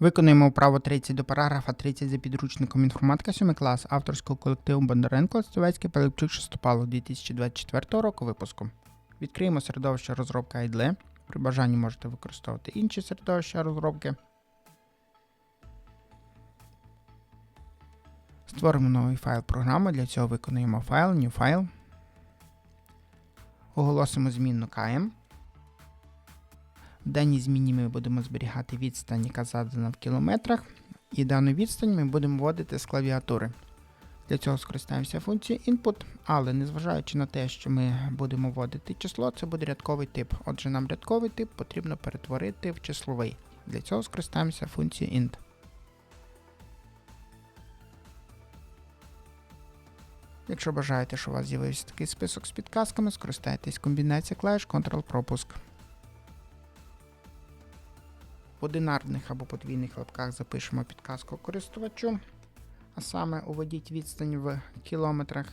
Виконуємо вправо 30 до параграфа 30 за підручником інформатика 7 клас авторського колективу Бондаренко Стовецький Пилипчук Шестопалов 2024 року випуску. Відкриємо середовище розробка IDLE. При бажанні можете використовувати інші середовища розробки. Створимо новий файл програми. Для цього виконуємо файл, new file. Оголосимо змінну KM. В даній зміні ми будемо зберігати відстань, яка задана в кілометрах, і дану відстань ми будемо вводити з клавіатури. Для цього скористаємося функцією input, але незважаючи на те, що ми будемо вводити число, це буде рядковий тип. Отже, нам рядковий тип потрібно перетворити в числовий. Для цього скористаємося функцією int. Якщо бажаєте, що у вас з'явився такий список з підказками, скористайтесь комбінацією клавіш Ctrl-пропуск. Одинарних або подвійних лапках запишемо підказку користувачу, а саме уведіть відстань в кілометрах.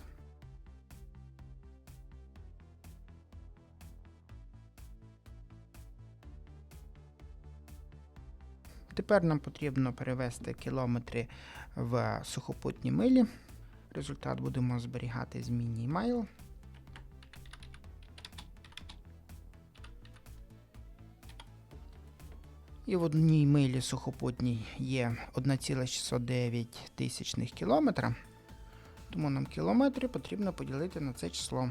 Тепер нам потрібно перевести кілометри в сухопутні милі. Результат будемо зберігати в змінній І в одній милі сухопутній є 1,609 тисячних кілометра. Тому нам кілометри потрібно поділити на це число.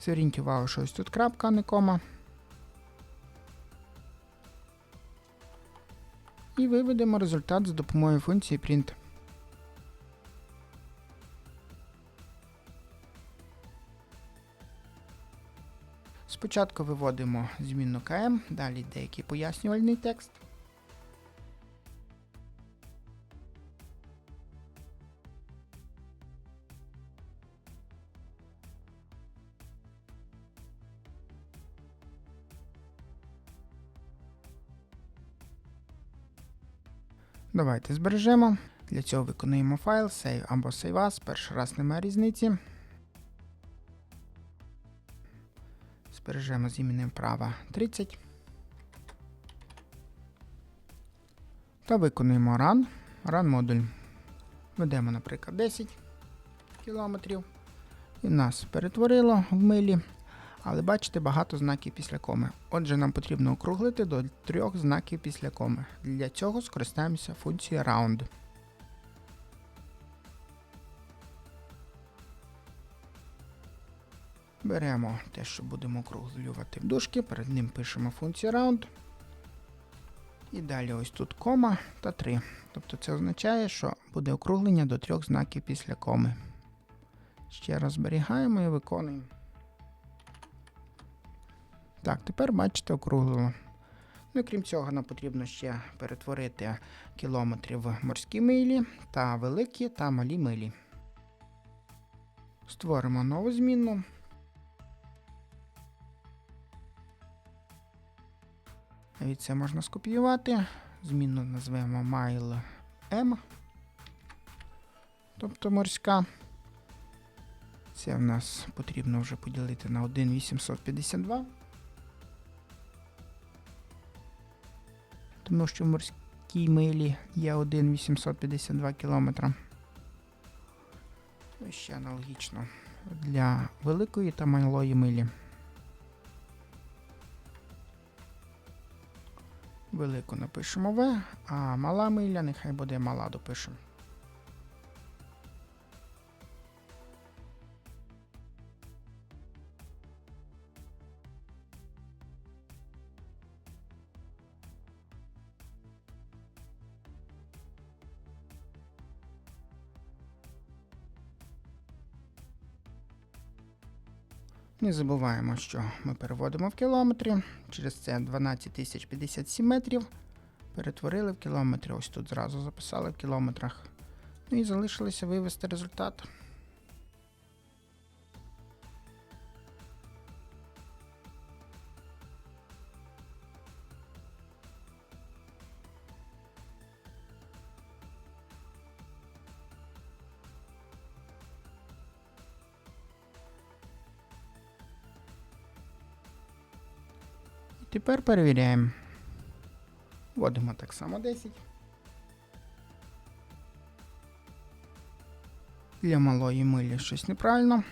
Зверніть увагу, що ось тут крапка, а не кома. І виведемо результат за допомогою функції print. Спочатку виводимо змінну КМ, далі деякий пояснювальний текст. Давайте збережемо. Для цього виконуємо файл save або save as. Перший раз немає різниці. Збережемо з іменем права 30. Та виконуємо run. Run модуль. Ведемо, наприклад, 10 кілометрів. І нас перетворило в милі. Але бачите, багато знаків після коми. Отже, нам потрібно округлити до трьох знаків після коми. Для цього скористаємося функцією round. Беремо те, що будемо округлювати в дужки, перед ним пишемо функцію round. І далі ось тут кома та 3. Тобто це означає, що буде округлення до трьох знаків після коми. Ще раз зберігаємо і виконуємо. Так, тепер бачите, округлило. Ну і крім цього, нам потрібно ще перетворити кілометри в морські милі та великі та малі милі. Створимо нову змінну. Це можна скопіювати. Змінну назвемо mile m, тобто морська. Це в нас потрібно вже поділити на 1,852. Тому що в морській милі є 1,852 км. Ще аналогічно для великої та малої милі. Велику напишемо В, а мала миля нехай буде мала допишемо. Не забуваємо, що ми переводимо в кілометрі. Через це 12 057 метрів. Перетворили в кілометри. Ось тут зразу записали в кілометрах. Ну і залишилося вивести результат. Тепер перевіряємо. Вводимо так само 10. Для малої милі щось неправильно.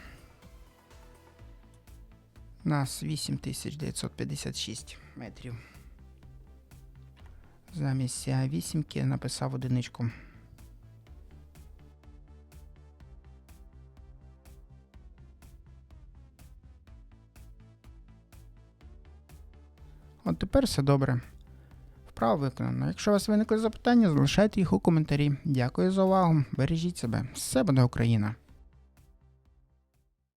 У нас 8956 метрів. Замість а, вісімки написав одиничку. От тепер все добре. Вправо виконано. Якщо у вас виникли запитання, залишайте їх у коментарі. Дякую за увагу. Бережіть себе. Все буде Україна!